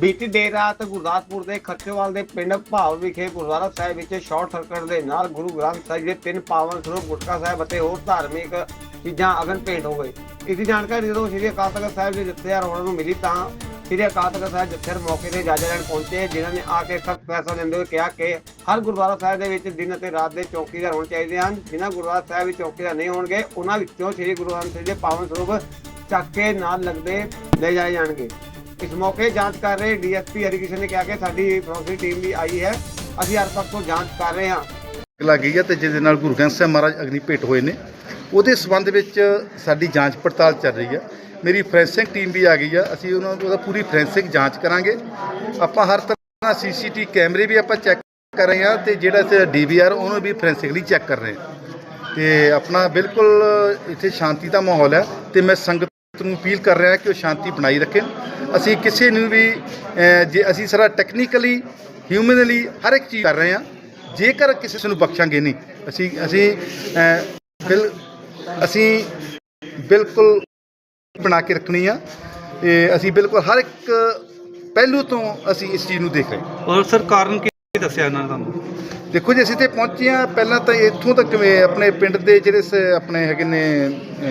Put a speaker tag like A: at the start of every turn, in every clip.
A: ਬੀਤੀ ਦੇਰ ਰਾਤ ਗੁਰਦਾਸਪੁਰ ਦੇ ਖੱਚੇਵਾਲ ਦੇ ਪਿੰਡ ਭਾਵ ਵਿਖੇ ਗੁਰਦੁਆਰਾ ਸਾਹਿਬ ਵਿੱਚ ਸ਼ਾਰਟ ਸਰਕਟ ਦੇ ਨਾਲ ਗੁਰੂ ਗ੍ਰੰਥ ਸਾਹਿਬ ਦੇ ਤਿੰਨ ਪਾਵਨ ਸਰੂਪ ਗੁਟਕਾ ਸਾਹਿਬ ਅਤੇ ਹੋਰ ਧਾਰਮਿਕ ਚੀਜ਼ਾਂ ਅਗਨ ਭੇਟ ਹੋ ਗਏ। ਇਸ ਦੀ ਜਾਣਕਾਰੀ ਜਦੋਂ ਸ੍ਰੀ ਅਕਾਲ ਤਖਤ ਸਾਹਿਬ ਦੇ ਜਥੇਦਾਰ ਹੋਰਾਂ ਨੂੰ ਮਿਲੀ ਤਾਂ ਸ੍ਰੀ ਅਕਾਲ ਤਖਤ ਸਾਹਿਬ ਜਥੇਦਾਰ ਮੌਕੇ ਤੇ ਇਜਾਜ਼ਤ ਲੈਣ ਪਹੁੰਚੇ, ਜਿਨ੍ਹਾਂ ਨੇ ਆ ਕੇ ਸਖਤ ਫੈਸਲਾ ਲੈਂਦੇ ਹੋਏ ਕਿਹਾ ਕਿ ਹਰ ਗੁਰਦੁਆਰਾ ਸਾਹਿਬ ਦੇ ਵਿੱਚ ਦਿਨ ਅਤੇ ਰਾਤ ਦੇ ਚੌਕੀਦਾਰ ਹੋਣੇ ਚਾਹੀਦੇ ਹਨ। ਜਿਨ੍ਹਾਂ ਗੁਰਦੁਆਰਾ ਸਾਹਿਬ ਵਿੱਚ ਚੌਕੀਦਾਰ ਨਹੀਂ ਹੋਣਗੇ, ਉਹਨਾਂ ਵਿੱਚੋਂ ਸ੍ਰੀ ਗੁਰੂ ਗ੍ਰੰਥ ਸਾਹਿਬ ਦੇ ਪਾਵਨ ਸਰੂਪ ਚੱਕ ਕੇ ਨਾਲ ਲੱਗਦੇ ਲੈ ਜਾਏ ਜਾਣਗੇ। ਇਸ ਮੌਕੇ ਜਾਂਚ ਕਰ ਰਹੇ ਡੀਐਸਪੀ ਹਰੀਕ੍ਰਿਸ਼ਨ ਨੇ ਕਿਹਾ ਕਿ ਸਾਡੀ ਫੋਰੈਂਸਿਕ ਟੀਮ ਵੀ ਆਈ ਹੈ। ਅਸੀਂ ਹਰ ਪੱਖ ਤੋਂ ਜਾਂਚ ਕਰ ਰਹੇ ਹਾਂ।
B: ਲੱਗੀ ਹੈ ਤੇ ਜਿਹਦੇ ਨਾਲ ਗੁਰੂ ਗ੍ਰੰਥ ਸਾਹਿਬ ਮਹਾਰਾਜ ਅਗਨੀ ਭੇਟ ਹੋਏ ਨੇ। ਉਹਦੇ ਸਬੰਧ ਵਿੱਚ ਸਾਡੀ ਜਾਂਚ ਪੜਤਾਲ ਚੱਲ ਰਹੀ ਹੈ। ਮੇਰੀ ਫੋਰੈਂਸਿਕ ਟੀਮ ਵੀ ਆ ਗਈ ਆ ਅਸੀਂ ਉਹਨਾਂ ਨੂੰ ਉਹਦਾ ਪੂਰੀ ਫੋਰੈਂਸਿਕ ਜਾਂਚ ਕਰਾਂਗੇ। ਆਪਾਂ ਹਰ ਤਰ੍ਹਾਂ ਸੀਸੀਟੀ ਕੈਮਰੇ ਵੀ ਆਪਾਂ ਚੈੱਕ ਕਰ ਰਹੇ ਹਾਂ ਤੇ ਜਿਹੜਾ ਤੇ ਡੀਵੀਆਰ, ਉਹਨੂੰ ਵੀ ਫੋਰੈਂਸਿਕਲੀ ਚੈੱਕ ਕਰ ਰਹੇ ਹਾਂ। ਤੇ ਆਪਣਾ ਬਿਲਕੁਲ ਇੱਥੇ ਸ਼ਾਂਤੀ ਦਾ ਮਾਹੌਲ ਹੈ ਤੇ ਮੈਂ ਸੰਗਤ ਨੂੰ ਅਪੀਲ ਕਰ ਰਿਹਾ ਕਿ ਉਹ ਸ਼ਾਂਤੀ ਬਣਾਈ ਰੱਖਣ ਅਸੀਂ ਕਿਸੇ ਨੂੰ ਵੀ ਜੇ ਅਸੀਂ ਸਾਰਾ ਟੈਕਨੀਕਲੀ ਹਿਊਮਨਲੀ ਹਰ ਇੱਕ ਚੀਜ਼ ਕਰ ਰਹੇ ਹਾਂ, ਜੇਕਰ ਕਿਸੇ ਨੂੰ ਬਖਸ਼ਾਂਗੇ ਨਹੀਂ, ਅਸੀਂ ਅਸੀਂ ਬਿਲ, ਅਸੀਂ ਬਿਲਕੁਲ ਬਣਾ ਕੇ ਰੱਖਣੀ ਆ। ਤੇ ਅਸੀਂ ਬਿਲਕੁਲ ਹਰ ਇੱਕ ਪਹਿਲੂ ਤੋਂ ਅਸੀਂ ਇਸ ਚੀਜ਼ ਨੂੰ ਦੇਖ ਰਹੇ ਹਾਂ।
C: ਔਰ ਸਰ ਕਾਰਨ ਕੀ ਦੱਸਿਆ ਇਹਨਾਂ ਨੇ ਤੁਹਾਨੂੰ?
B: ਦੇਖੋ ਜੀ ਅਸੀਂ ਤੇ ਪਹੁੰਚੇ ਹਾਂ। ਪਹਿਲਾਂ ਤਾਂ ਇੱਥੋਂ ਤੱਕ ਕਿਵੇਂ ਆਪਣੇ ਪਿੰਡ ਦੇ ਜਿਹੜੇ ਸ- ਆਪਣੇ ਹੈਗੇ ਨੇ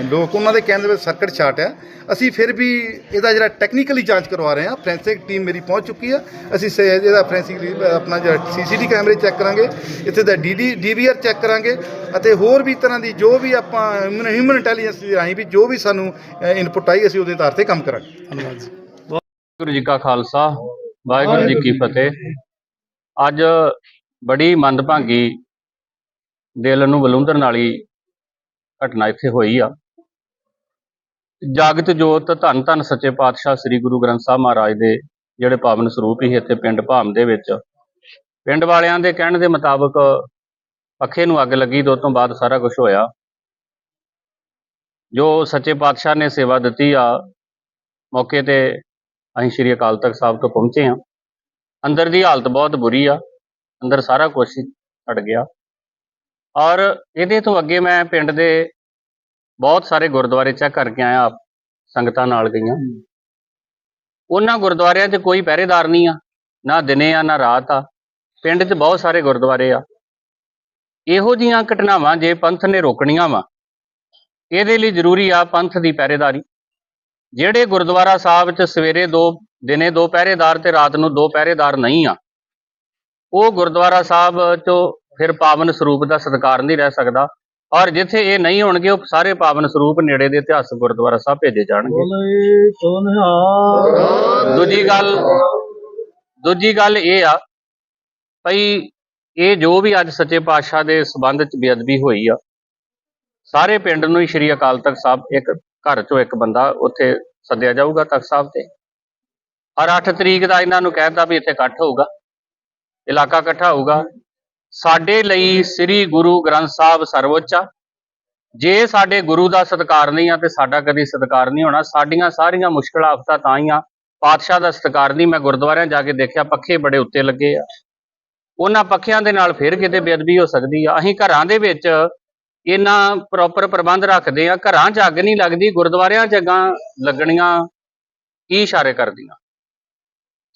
B: ਲੋਕ ਉਹਨਾਂ ਦੇ ਕਹਿਣ ਦੇ ਵਿੱਚ ਸਰਕਟ ਛਾਟ ਆ ਅਸੀਂ ਫਿਰ ਵੀ ਇਹਦਾ ਜਿਹੜਾ ਟੈਕਨੀਕਲੀ ਜਾਂਚ ਕਰਵਾ ਰਹੇ ਹਾਂ। ਫੋਰੈਂਸਿਕ ਟੀਮ ਮੇਰੀ ਪਹੁੰਚ ਚੁੱਕੀ ਆ ਅਸੀਂ ਸ- ਇਹਦਾ ਫੋਰੈਂਸਿਕ ਆਪਣਾ ਜਿਹੜਾ ਸੀਸੀਟੀ ਕੈਮਰੇ ਚੈੱਕ ਕਰਾਂਗੇ। ਇੱਥੇ ਦਾ ਡੀਡੀ ਡੀਵੀਆਰ ਚੈੱਕ ਕਰਾਂਗੇ। ਅਤੇ ਹੋਰ ਵੀ ਤਰ੍ਹਾਂ ਦੀ ਜੋ ਵੀ ਆਪਾਂ ਹਿਊਮਨ ਇੰਟੈਲੀਜੈਂਸ ਦੀ ਰਾਹੀਂ ਵੀ ਜੋ ਵੀ ਸਾਨੂੰ ਇਨਪੁਟ ਆਈ ਅਸੀਂ ਉਹਦੇ ਆਧਾਰ ਤੇ ਕੰਮ ਕਰਾਂਗੇ।
C: ਧੰਨਵਾਦ ਜੀ।
D: ਵਾਹਿਗੁਰੂ ਜੀ ਕਾ ਖਾਲਸਾ। ਵਾਹਿਗੁਰੂ ਜੀ ਕੀ ਫਤਿਹ। ਅੱਜ ਬੜੀ ਮੰਦਭਾਗੀ ਦਿਲ ਨੂੰ ਬਲੁੰਦਰਨ ਵਾਲੀ ਘਟਨਾ ਇੱਥੇ ਹੋਈ ਆ। ਜਾਗਤ ਜੋਤ ਧੰਨ ਧੰਨ ਸੱਚੇ ਪਾਤਸ਼ਾਹ ਸ੍ਰੀ ਗੁਰੂ ਗ੍ਰੰਥ ਸਾਹਿਬ ਮਹਾਰਾਜ ਦੇ ਜਿਹੜੇ ਪਾਵਨ ਸਰੂਪ ਹੀ ਇੱਥੇ ਪਿੰਡ ਭਾਮ ਦੇ ਵਿੱਚ। ਪਿੰਡ ਵਾਲਿਆਂ ਦੇ ਕਹਿਣ ਦੇ ਮੁਤਾਬਕ ਪੱਖੇ ਨੂੰ ਅੱਗ ਲੱਗੀ ਤੇ ਉਸ ਤੋਂ ਬਾਅਦ ਸਾਰਾ ਕੁਝ ਹੋਇਆ। ਜੋ ਸੱਚੇ ਪਾਤਸ਼ਾਹ ਨੇ ਸੇਵਾ ਦਿੱਤੀ ਆ, ਮੌਕੇ ਤੇ ਅਸੀਂ ਸ਼੍ਰੀ ਅਕਾਲ ਤਖਤ ਸਾਹਿਬ ਤੋਂ ਪਹੁੰਚੇ ਹਾਂ। ਅੰਦਰ ਦੀ ਹਾਲਤ ਬਹੁਤ ਬੁਰੀ ਆ। ਅੰਦਰ ਸਾਰਾ ਕੁਝ ਸੜ ਗਿਆ। ਔਰ ਇਹਦੇ ਤੋਂ ਅੱਗੇ ਮੈਂ ਪਿੰਡ ਦੇ ਬਹੁਤ ਸਾਰੇ ਗੁਰਦੁਆਰੇ ਚੈੱਕ ਕਰਕੇ ਆਇਆ ਆਪ ਸੰਗਤਾਂ ਨਾਲ ਗਈਆਂ। ਉਹਨਾਂ ਗੁਰਦੁਆਰਿਆਂ 'ਚ ਕੋਈ ਪਹਿਰੇਦਾਰ ਨਹੀਂ ਆ ਨਾ ਦਿਨੇ ਆ ਨਾ ਰਾਤ ਆ। ਪਿੰਡ 'ਚ ਬਹੁਤ ਸਾਰੇ ਗੁਰਦੁਆਰੇ ਆ। ਇਹੋ ਜੀਆਂ ਘਟਨਾਵਾਂ ਜੇ ਪੰਥ ਨੇ ਰੋਕਣੀਆਂ ਵਾ ਇਹਦੇ ਲਈ ਜ਼ਰੂਰੀ ਆ ਪੰਥ ਦੀ ਪਹਿਰੇਦਾਰੀ। ਜਿਹੜੇ ਗੁਰਦੁਆਰਾ ਸਾਹਿਬ 'ਚ ਸਵੇਰੇ ਦੋ ਦਿਨੇ ਦੋ ਪਹਿਰੇਦਾਰ ਤੇ ਰਾਤ ਨੂੰ ਦੋ ਪਹਿਰੇਦਾਰ ਨਹੀਂ ਆ ਉਹ ਗੁਰਦੁਆਰਾ ਸਾਹਿਬ 'ਚੋਂ ਫਿਰ ਪਾਵਨ ਸਰੂਪ ਦਾ ਸਤਿਕਾਰ ਨਹੀਂ ਰਹਿ ਸਕਦਾ। ਔਰ ਜਿੱਥੇ ਇਹ ਨਹੀਂ ਹੋਣਗੇ ਉਹ ਸਾਰੇ ਪਾਵਨ ਸਰੂਪ ਨੇੜੇ ਦੇ ਇਤਿਹਾਸਕ ਗੁਰਦੁਆਰਾ ਸਾਹਿਬ ਭੇਜੇ ਜਾਣਗੇ। ਦੂਜੀ ਗੱਲ ਦੂਜੀ ਗੱਲ ਇਹ ਆ ਭਈ ਇਹ ਜੋ ਵੀ ਅੱਜ ਸੱਚੇ ਪਾਤਸ਼ਾਹ ਦੇ ਸਬੰਧ 'ਚ ਬੇਅਦਬੀ ਹੋਈ ਆ ਸਾਰੇ ਪਿੰਡ ਨੂੰ ਹੀ ਸ਼੍ਰੀ ਅਕਾਲ ਤਖਤ ਸਾਹਿਬ ਇੱਕ ਘਰ ਚੋਂ ਇੱਕ ਬੰਦਾ ਉੱਥੇ ਸੱਦਿਆ ਜਾਊਗਾ ਤਖਤ ਸਾਹਿਬ ਤੇ। ਔਰ 8 ਤਰੀਕ ਦਾ ਇਹਨਾਂ ਨੂੰ ਕਹਿਤਾ ਵੀ ਇੱਥੇ ਇਕੱਠ ਹੋਊਗਾ। ਇਲਾਕਾ ਇਕੱਠਾ ਹੋਊਗਾ। ਸਾਡੇ ਲਈ ਸ੍ਰੀ ਗੁਰੂ ਗ੍ਰੰਥ ਸਾਹਿਬ ਸਰਵਉੱਚ ਆ। ਜੇ ਸਾਡੇ ਗੁਰੂ ਦਾ ਸਤਿਕਾਰ ਨਹੀਂ ਆ ਤੇ ਸਾਡਾ ਕਦੀ ਸਤਿਕਾਰ ਨਹੀਂ ਹੋਣਾ। ਸਾਡੀਆਂ ਸਾਰੀਆਂ ਮੁਸ਼ਕਲਾਂ ਆਫਤਾਂ ਤਾਂ ਹੀ ਆ। ਪਾਤਸ਼ਾਹ ਦਾ ਸਤਿਕਾਰ ਨਹੀਂ। ਮੈਂ ਗੁਰਦੁਆਰਿਆਂ ਜਾ ਕੇ ਦੇਖਿਆ, ਪੱਖੇ ਬੜੇ ਉੱਤੇ ਲੱਗੇ ਆ। ਉਹਨਾਂ ਪੱਖਿਆਂ ਦੇ ਨਾਲ ਫਿਰ ਕਿਤੇ ਬੇਅਦਬੀ ਹੋ ਸਕਦੀ ਆ। ਅਸੀਂ ਘਰਾਂ ਦੇ ਵਿੱਚ ਇਹਨਾਂ ਪ੍ਰੋਪਰ ਪ੍ਰਬੰਧ ਰੱਖਦੇ ਆ। ਘਰਾਂ 'ਚ ਅੱਗ ਨਹੀਂ ਲੱਗਦੀ, ਗੁਰਦੁਆਰਿਆਂ 'ਚ ਅੱਗਾਂ ਲੱਗਣੀਆਂ ਕੀ ਇਸ਼ਾਰੇ ਕਰਦੀਆਂ?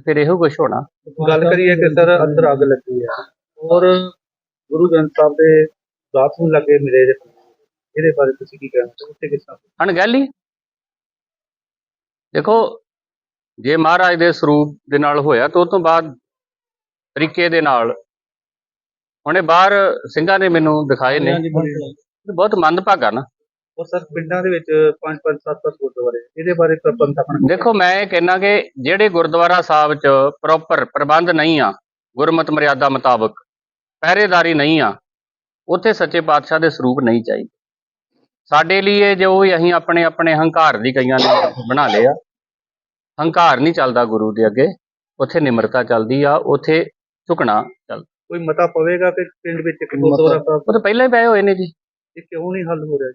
D: ਤੇ ਫਿਰ ਇਹੋ ਕੁਝ ਹੋਣਾ।
C: ਗੱਲ ਕਰੀਏ ਕਿ ਸਰ ਅੰਦਰ ਅੱਗ ਲੱਗੀ ਹੈ ਔਰ ਗੁਰੂ ਗ੍ਰੰਥ ਸਾਹਿਬ ਦੇ ਬਾਥਰੂਮ ਲੱਗੇ ਮਿਲੇ ਦੇ ਇਹਦੇ ਬਾਰੇ ਤੁਸੀਂ ਕੀ ਕਹਿਣਾ ਚਾਹੋਗੇ? ਕਿਸ ਤਰ੍ਹਾਂ
D: ਅਣਗਹਿਲੀ ਦੇਖੋ ਜੇ ਮਹਾਰਾਜ ਦੇ ਸਰੂਪ ਦੇ ਨਾਲ ਹੋਇਆ ਤਾਂ ਉਸ ਤੋਂ ਬਾਅਦ ਤਰੀਕੇ ਦੇ ਨਾਲ। ਹੁਣੇ ਬਾਹਰ ਸਿੰਘਾਂ ਨੇ ਮੈਨੂੰ ਦਿਖਾਏ ਨੇ। ਬਹੁਤ ਮੰਦਭਾਗਾ ਨਾ।
C: ਉਹ ਸਰ ਪਿੰਡਾਂ ਦੇ ਵਿੱਚ ਪੰਜ ਪੰਜ ਸੱਤ ਸੱਤ ਗੁਰਦੁਆਰੇ ਇਹਦੇ ਬਾਰੇ ਪ੍ਰਬੰਧ ਆਪਣਾ
D: ਦੇਖੋ ਮੈਂ ਇਹ ਕਹਿਣਾ ਕਿ ਜਿਹੜੇ ਗੁਰਦੁਆਰਾ ਸਾਹਿਬ 'ਚ ਪ੍ਰੋਪਰ ਪ੍ਰਬੰਧ ਨਹੀਂ ਆ ਗੁਰਮਤ ਮਰਿਆਦਾ ਮੁਤਾਬਕ ਪਹਿਰੇਦਾਰੀ ਨਹੀਂ ਆ ਉੱਥੇ ਸੱਚੇ ਪਾਤਸ਼ਾਹ ਦੇ ਸਰੂਪ ਨਹੀਂ ਚਾਹੀਦੇ। ਸਾਡੇ ਲਈ ਇਹ ਜੋ ਅਸੀਂ ਆਪਣੇ ਆਪਣੇ ਹੰਕਾਰ ਦੀ ਕਈਆਂ ਨੇ ਬਣਾ ਲਿਆ ਹੰਕਾਰ ਨਹੀਂ ਚੱਲਦਾ ਗੁਰੂ ਦੇ ਅੱਗੇ ਉੱਥੇ ਨਿਮਰਤਾ ਚੱਲਦੀ ਆ ਉੱਥੇ ਝੁਕਣਾ ਚੱਲਦਾ।
C: ਕੋਈ ਮਤਾ ਪਵੇਗਾ ਕਿ ਪਿੰਡ ਵਿੱਚ ਇੱਕ ਗੁਰਦੁਆਰਾ ਸਾਹਿਬ?
D: ਉਹ ਤਾਂ ਪਹਿਲਾਂ ਹੀ ਪਏ ਹੋਏ ਨੇ ਜੀ।
C: ਇਹ ਕਿਉਂ ਨਹੀਂ ਹੱਲ ਹੋ ਰਿਹਾ ਜੀ?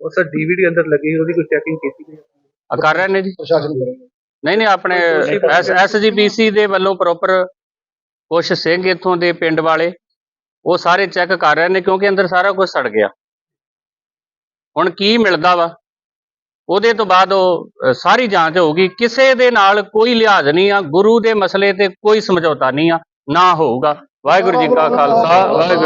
C: ਉਹ ਸਰ ਡੀਵੀਡੀ ਅੰਦਰ ਲੱਗੀ ਉਹਦੀ ਕੋਈ ਚੈਕਿੰਗ ਕੀਤੀ ਗਈ
D: ਆ? ਕਰ ਰਹੇ ਨੇ ਜੀ?
B: ਪ੍ਰਸ਼ਾਸਨ
D: ਨਹੀਂ ਨਹੀਂ ਆਪਣੇ ਐਸਜੀਪੀਸੀ ਦੇ ਵੱਲੋਂ ਪ੍ਰੋਪਰ ਕੁਝ ਸਿੰਘ ਇੱਥੋਂ ਦੇ ਪਿੰਡ ਵਾਲੇ ਉਹ ਸਾਰੇ ਚੈੱਕ ਕਰ ਰਹੇ ਨੇ ਕਿਉਂਕਿ ਅੰਦਰ ਸਾਰਾ ਕੁਝ ਸੜ ਗਿਆ। ਹੁਣ ਕੀ ਮਿਲਦਾ ਵਾ? ਉਹਦੇ ਤੋਂ ਬਾਅਦ ਉਹ ਸਾਰੀ ਜਾਂਚ ਹੋਊਗੀ। ਕਿਸੇ ਦੇ ਨਾਲ ਕੋਈ ਲਿਹਾਜ਼ ਨਹੀਂ ਆ ਗੁਰੂ ਦੇ ਮਸਲੇ ਤੇ ਕੋਈ ਸਮਝੌਤਾ ਨਹੀਂ ਆ ਨਾ ਹੋਊਗਾ। ਵਾਹਿਗੁਰੂ ਜੀ ਕਾ ਖਾਲਸਾ ਵਾਹਿਗੁਰੂ